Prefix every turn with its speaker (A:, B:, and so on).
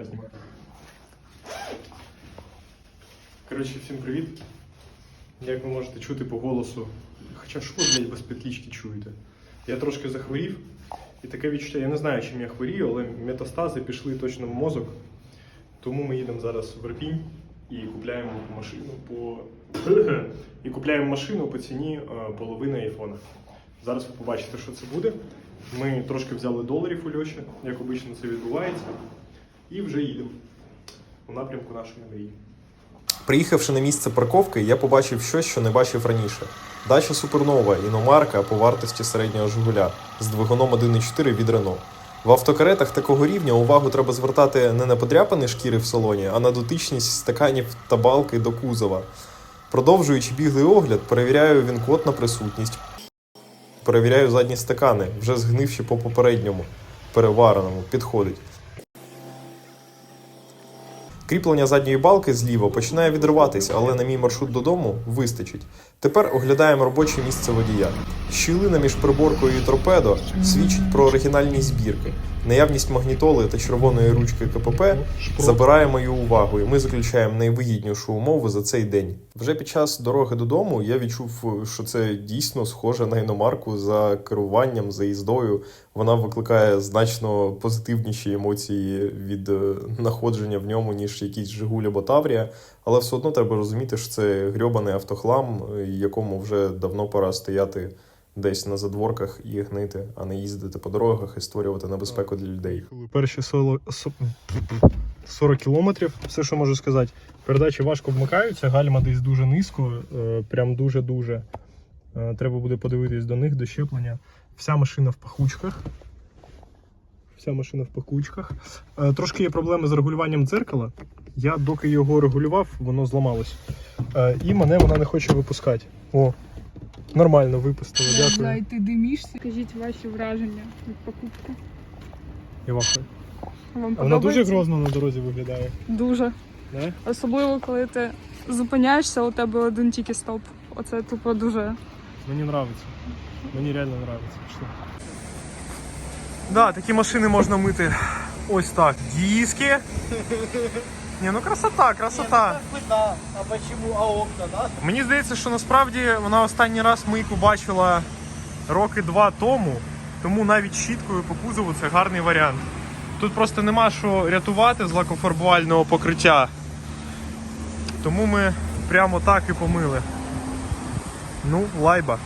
A: Давай знімай. Коротше, всім привіт. Як ви можете чути по голосу, хоча що блядь, без петлічки чуєте? Я трошки захворів, і таке відчуття, я не знаю, чим я хворію, але метастази пішли точно в мозок. Тому ми їдемо зараз в Ірпінь і купляємо машину по і купляємо машину по ціні е, половини айфона. Зараз ви побачите, що це буде. Ми трошки взяли доларів у Льоші, як обично це відбувається, і вже їдемо у напрямку нашої мрії.
B: Приїхавши на місце парковки, я побачив щось, що не бачив раніше. Дача Супернова, іномарка по вартості середнього Жигуля з двигуном 1.4 від Рено. В автокаретах такого рівня увагу треба звертати не на подряпані шкіри в салоні, а на дотичність стаканів та балки до кузова. Продовжуючи біглий огляд, перевіряю він-код на присутність. Перевіряю задні стакани, вже згнивши по попередньому, перевареному, підходить. Кріплення задньої балки зліва починає відриватися, але на мій маршрут додому вистачить. Тепер оглядаємо робоче місце водія. Щілина між приборкою і торпедо свідчить про оригінальність збірки. Наявність магнітоли та червоної ручки КПП забирає мою увагу, і ми заключаємо найвигіднішу умову за цей день. Вже під час дороги додому я відчув, що це дійсно схоже на іномарку за керуванням, за їздою. Вона викликає значно позитивніші емоції від е, знаходження в ньому, ніж якийсь Жигуль або Таврія. Але все одно треба розуміти, що це грьобаний автохлам, якому вже давно пора стояти десь на задворках і гнити, а не їздити по дорогах і створювати небезпеку для людей.
A: Перші 40, 40 кілометрів, все, що можу сказати. Передачі важко вмикаються, гальма десь дуже низько, е, прям дуже-дуже. Е, Треба буде подивитись до них, до щеплення. Вся машина в пахучках. Вся машина в пахучках. Е, Трошки є проблеми з регулюванням дзеркала. Я доки його регулював, воно зламалось. Е, І мене вона не хоче випускати. О, нормально випустила, дякую.
C: Знаю, ти димішся. Скажіть ваші враження від покупки.
A: І вахую.
C: Вам
A: Вона дуже грозно на дорозі виглядає.
C: Дуже.
A: Не?
C: Особливо, коли ти зупиняєшся, у тебе один тільки стоп. Оце тупо дуже.
A: Мені нравится. Мені реально нравится. Що? Да, такі машини можна мити ось так. Диски. Ні, ну красота, красота.
D: Да, а почему а окна, да?
A: Мені здається, що насправді вона останній раз мийку бачила роки два тому, тому навіть щіткою по кузову це гарний варіант. Тут просто нема що рятувати з лакофарбувального покриття. Тому ми прямо так і помили. Ну, лайба.